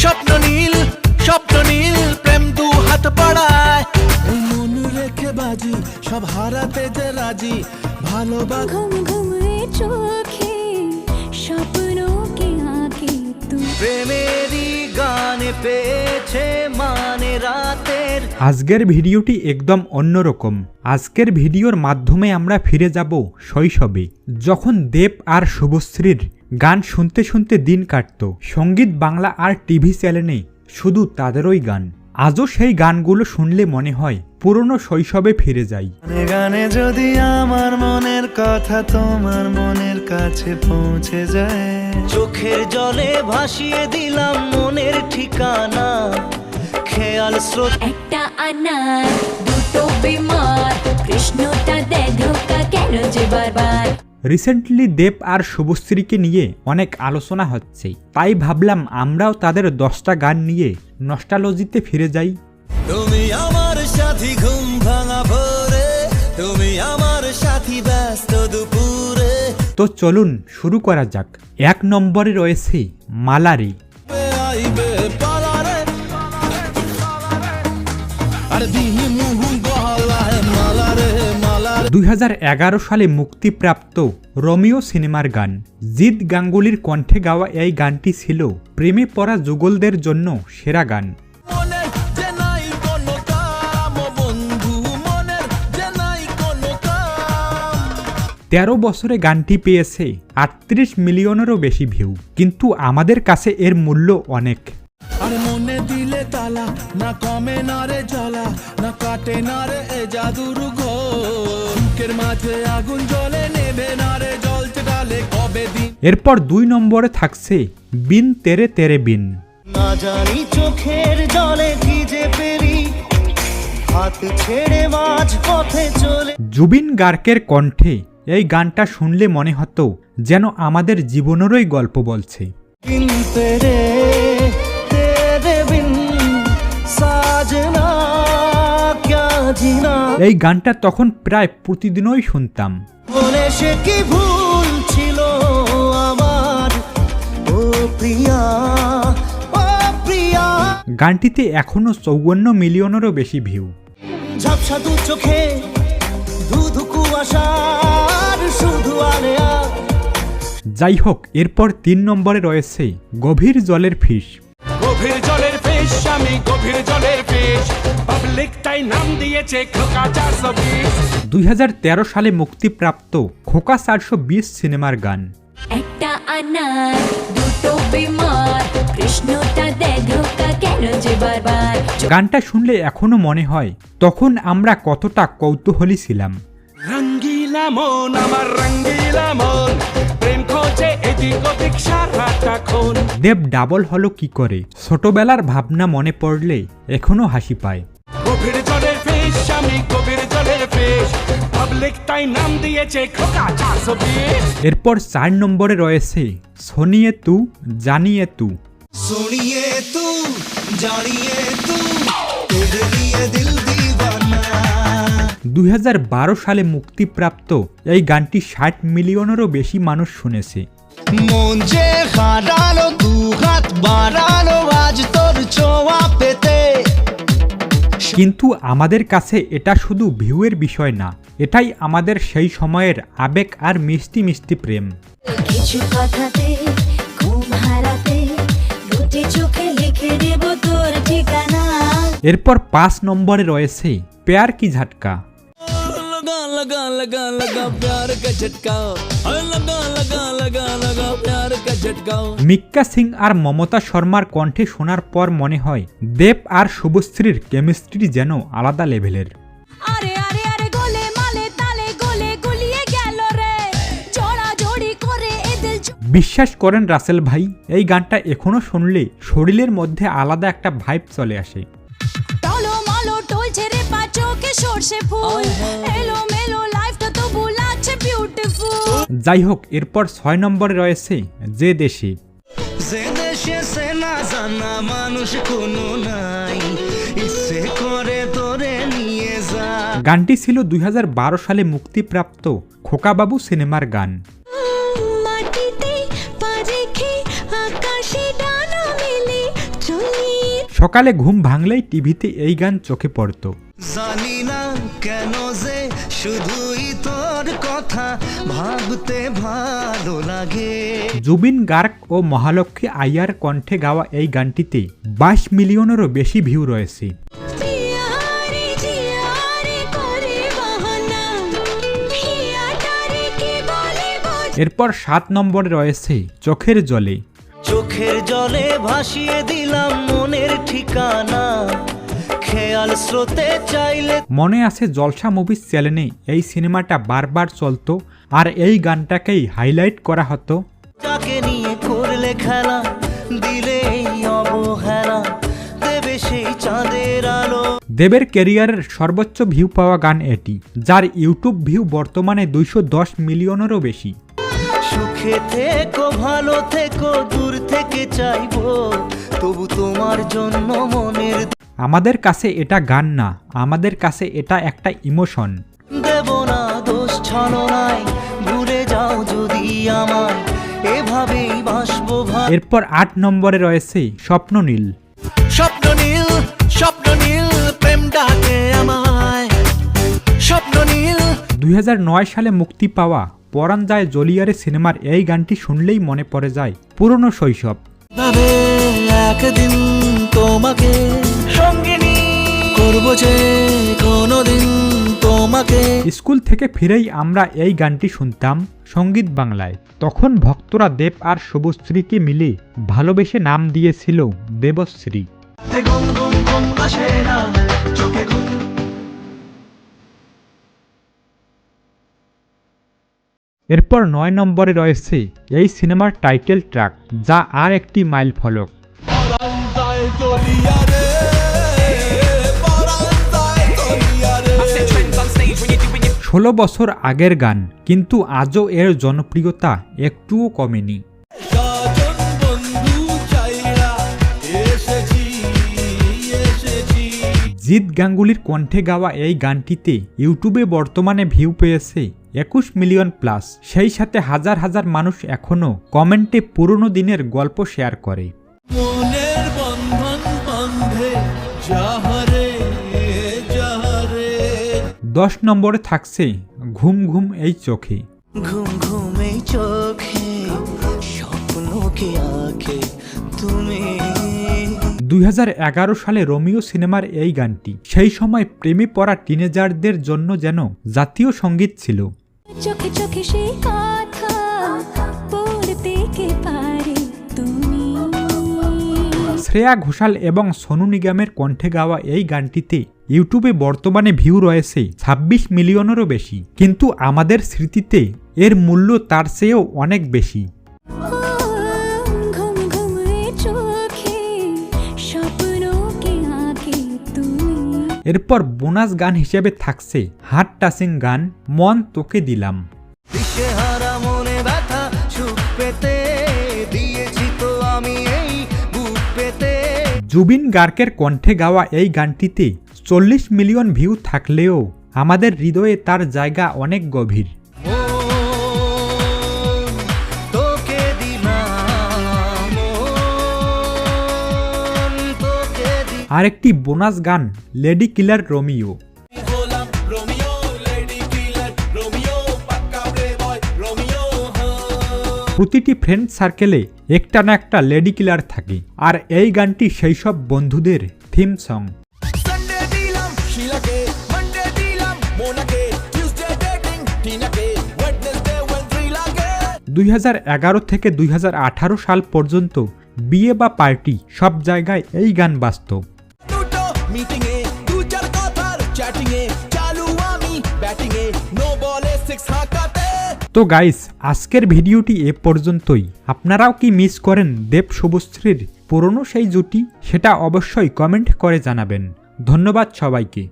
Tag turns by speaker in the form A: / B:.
A: স্বপ্ন নীল স্বপ্ন নীল প্রেম দু হাত পড়ায়। মন রেখে বাজি সব হারাতে যে রাজি ভালোবাসা
B: ঘুম ঘুমে চোখে স্বপ্ন কে আগে
A: প্রেমেরই গান পেয়েছে মানে রা
C: আজকের ভিডিওটি একদম অন্যরকম। আজকের ভিডিওর মাধ্যমে আমরা ফিরে যাব শৈশবে, যখন দেব আর শুভশ্রীর গান শুনতে শুনতে দিন কাটত। সংগীত বাংলা আর টিভি চ্যানেলে শুধু তাদেরই গান। আজও সেই গানগুলো শুনলে মনে হয় পুরনো শৈশবে ফিরে যাই।
A: গানে যদি আমার মনের কথা তোমার মনের কাছে পৌঁছে যায়, চোখের জলে ভাসিয়ে দিলাম মনের ঠিকানা। খেয়াল স্রোত।
B: একটা আনার দুটো বিমার। কৃষ্ণটা দে ধোকা কেন যে বারবার?
C: রিসেন্টলি দেব আর শুভশ্রীকে নিয়ে অনেক আলোচনা হচ্ছে। তাই ভাবলাম আমরাও তাদের দশটা গান নিয়ে নস্টালজিতে ফিরে যাই।
A: তুমি আমার সাথী ঘুম ভাঙা ভোরে তুমি আমার সাথী ব্যস্ত দুপুরে।
C: তো চলুন শুরু করা যাক। এক নম্বরে রয়েছে মালারি।
A: দুই হাজার
C: এগারো সালে মুক্তিপ্রাপ্ত রোমিও সিনেমার গান জিদ গাঙ্গুলির কণ্ঠে গাওয়া এই গানটি ছিল প্রেমে পড়া যুগলদের জন্য সেরা গান। তেরো বছরে গানটি পেয়েছে আটত্রিশ মিলিয়নেরও বেশি ভিউ কিন্তু আমাদের কাছে এর মূল্য অনেক।
A: আর মনে দিলে তালা না কমে না রে জ্বালা না কাটে না রে এ জাদুর ঘোর। মাঝে আগুন জ্বলে নেবে না রে জল চেটালে কবে দিন?
C: এরপর দুই নম্বরে থাকছে বিন তেরে তেরে বিন।
A: না জানি চোখের জলে ভিজে পেরি হাত ছেড়ে মাঝ পথে চলে।
C: জুবিন গার্কের কণ্ঠে এই গানটা শুনলে মনে হতো যেন আমাদের জীবনেরই গল্প বলছে। এই গানটা তখন প্রায় প্রতিদিনই শুনতাম।
A: বলে সে কি ভুল ছিল আমার? ও প্রিয়া
C: গানটিতে এখনও চৌবন্ন মিলিয়নেরও বেশি ভিউ।
A: ঝাপসা দু চোখে ধুধু কুয়াশার শুধু আলে আর
C: যাই হোক এরপর তিন নম্বরে রয়েছে গভীর জলের ফিস।
D: গভীর জলের ফিস আমি গভীর জলের ফিস পাবলিক তাই নাম দিয়েছে খোকা চারশো বিশ।
C: দুই সালে মুক্তিপ্রাপ্ত খোকা চারশো বিশ সিনেমার গান।
B: একটা আনার দুটো বিমার কৃষ্ণটা দে ধোকা কেন যে বারবার?
C: গানটা শুনলে এখনও মনে হয় তখন আমরা কতটা কৌতূহলী ছিলাম।
D: রঙ্গিলা মন আমার রঙ্গিলা মন।
C: দেব ডাবল হলো কি করে? ছোটবেলার ভাবনা মনে পড়লে এখনও হাসি পায়। এরপর চার নম্বরে রয়েছে সোনিয়ে তু জানিয়ে তু।
A: সোনিয়ে তু
C: দুই সালে মুক্তিপ্রাপ্ত এই গানটি ষাট মিলিয়নেরও বেশি মানুষ শুনেছে।
A: মন যে হারালো দু হাত বাড়ালো আজ তোর ছোঁয়া পেতে।
C: কিন্তু আমাদের কাছে এটা শুধু ভিউয়ের বিষয় না এটাই আমাদের সেই সময়ের আবেগ আর মিষ্টি মিষ্টি প্রেম।
B: কিছু কথাতে ঘুম হারাতে দুটি চোখে লিখে দেব তোর ঠিকানা।
C: এরপর পাঁচ নম্বরে রয়েছে পেয়ার কি ঝাটকা?
A: হ্যাঁ, লগা লগা লগা লগা প্যার কা ঝটকা? হ্যাঁ, লগা লগা লগা
C: মিক্কা সিং আর মমতা শর্মার কণ্ঠে শোনার পর মনে হয় দেব আর শুভশ্রীর কেমিস্ট্রি যেন আলাদা লেভেলের।
B: আরে আরে আরে গোলে মালে তালে গোলে গুলিয়ে গেল রে। জোড়া জোড়ি করে এ দিল
C: বিশ্বাস করেন রাসেল ভাই এই গানটা এখনও শুনলে শরীরের মধ্যে আলাদা একটা ভাইব চলে আসে।
B: ফুল। এলো মেলো লাইফটা তো বুলাচ্ছে বিউটিফুল
C: যাই হোক এরপর ছয় নম্বরে রয়েছে যে দেশে।
A: যে দেশে সে জানা মানুষ কোনো নাই। ইচ্ছে করে তোরে নিয়ে যা।
C: গানটি ছিল দুই হাজার বারো সালে মুক্তিপ্রাপ্ত খোকাবাবু সিনেমার গান। সকালে ঘুম ভাঙলেই টিভিতে এই গান চোখে পড়তো।
A: জানি না কেন যে শুধুই তোর কথা ভাবতে ভালো লাগে।
C: জুবিন গার্গ ও মহালক্ষ্মী আইয়ার কণ্ঠে গাওয়া এই গানটিতে বাইশ মিলিয়নেরও বেশি ভিউ রয়েছে। এরপর সাত নম্বরে রয়েছে চোখের জলে।
A: জলে ভাসিয়ে দিলাম মনের ঠিকানা। খেয়াল স্রোতে চাইলে
C: মনে আছে জলসা মুভিজ চ্যানেলে এই সিনেমাটা বারবার চলতো আর এই গানটাকেই হাইলাইট করা হতো।
A: যাকে নিয়ে করলে খেলা দিলে এই অবহেলা। দেবে সেই চাঁদের আলো।
C: দেবের ক্যারিয়ারের সর্বোচ্চ ভিউ পাওয়া গান এটি যার ইউটিউব ভিউ বর্তমানে দুইশো দশ মিলিয়নেরও বেশি।
A: সুখে থেকো ভালো থেকো দূর থেকে চাইব। তবু তোমার জন্য মনের
C: আমাদের কাছে এটা গান না আমাদের কাছে এটা একটা ইমোশন।
A: দেব না দোষ ছলনায় ভুলে যাও যদি আমায়। এভাবেই বাসবো ভাই।
C: এরপর আট নম্বরে রয়েছে স্বপ্ন নীল।
A: স্বপ্ন নীল স্বপ্ন নীল প্রেম ডাকে আমায়। স্বপ্ন নীল।
C: দুই সালে মুক্তি পাওয়া পরাণ যায় জলিয়ারে সিনেমার এই গানটি শুনলেই মনে পড়ে যায় পুরনো শৈশব।
A: একদিন তোমাকে সঙ্গিনী। করব যে কোনোদিন তোমাকে।
C: স্কুল থেকে ফিরেই আমরা এই গানটি শুনতাম সংগীত বাংলায়। তখন ভক্তরা দেব আর শুভশ্রীকে মিলে ভালোবেসে নাম দিয়েছিল দেবশ্রী।
A: ঘুম ঘুম ঘুম আসে না চোখে ঘুম
C: এরপর নয় নম্বরে রয়েছে এই সিনেমার টাইটেল ট্র্যাক যা আর একটি মাইল ফলক। ষোলো বছর আগের গান, কিন্তু আজও এর জনপ্রিয়তা একটুও কমেনি। জিৎ গাঙ্গুলির কণ্ঠে গাওয়া এই গানটিতে ইউটিউবে বর্তমানে ভিউ পেয়েছে একুশ মিলিয়ন প্লাস। সেই সাথে হাজার হাজার মানুষ এখনও কমেন্টে পুরনো দিনের গল্প শেয়ার করে।
A: মনের বন্ধন বন্ধে যাহারে যাহারে।
C: দশ নম্বরে থাকছে ঘুম ঘুম এই চোখে।
A: ঘুম ঘুমে চোখে স্বপ্নকে আঁকে তুমি
C: দুই হাজার এগারো সালে রোমিও সিনেমার এই গানটি। সেই সময় প্রেমে পড়া টিনেজারদের জন্য যেন জাতীয় সংগীত ছিল।
B: চোখে চোখে সেই কথা
C: শ্রেয়া ঘোষাল এবং সোনু নিগমের কণ্ঠে গাওয়া এই গানটিতে ইউটিউবে বর্তমানে ভিউ রয়েছে ছাব্বিশ মিলিয়নেরও বেশি। কিন্তু আমাদের স্মৃতিতে এর মূল্য তার চেয়েও অনেক বেশি। এরপর বোনাস গান হিসেবে থাকছে হার্ট টাচিং গান মন তোকে দিলাম। জুবিন গার্কের কণ্ঠে গাওয়া এই গানটিতে চল্লিশ মিলিয়ন ভিউ থাকলেও আমাদের হৃদয়ে তার জায়গা অনেক গভীর। আরেকটি বোনাস গান, লেডি কিলার রোমিও। প্রতিটি ফ্রেন্ড সার্কেলে একটা না একটা লেডি কিলার থাকে, আর এই গানটি সেই সব বন্ধুদের থিম সং। দুই থেকে দুই হাজার আঠারো সাল পর্যন্ত বিয়ে বা পার্টি সব জায়গায় এই গান
E: দুটো মিটিং এ দু চার কথার চ্যাটিং এ চালু আমি ব্যাটিং এ নো বলে সিক্স
C: তো গাইস আজকের ভিডিওটি এ পর্যন্তই। আপনারাও কি মিস করেন দেব শুভশ্রীর পুরনো সেই জুটি? সেটা অবশ্যই কমেন্ট করে জানাবেন। ধন্যবাদ সবাইকে।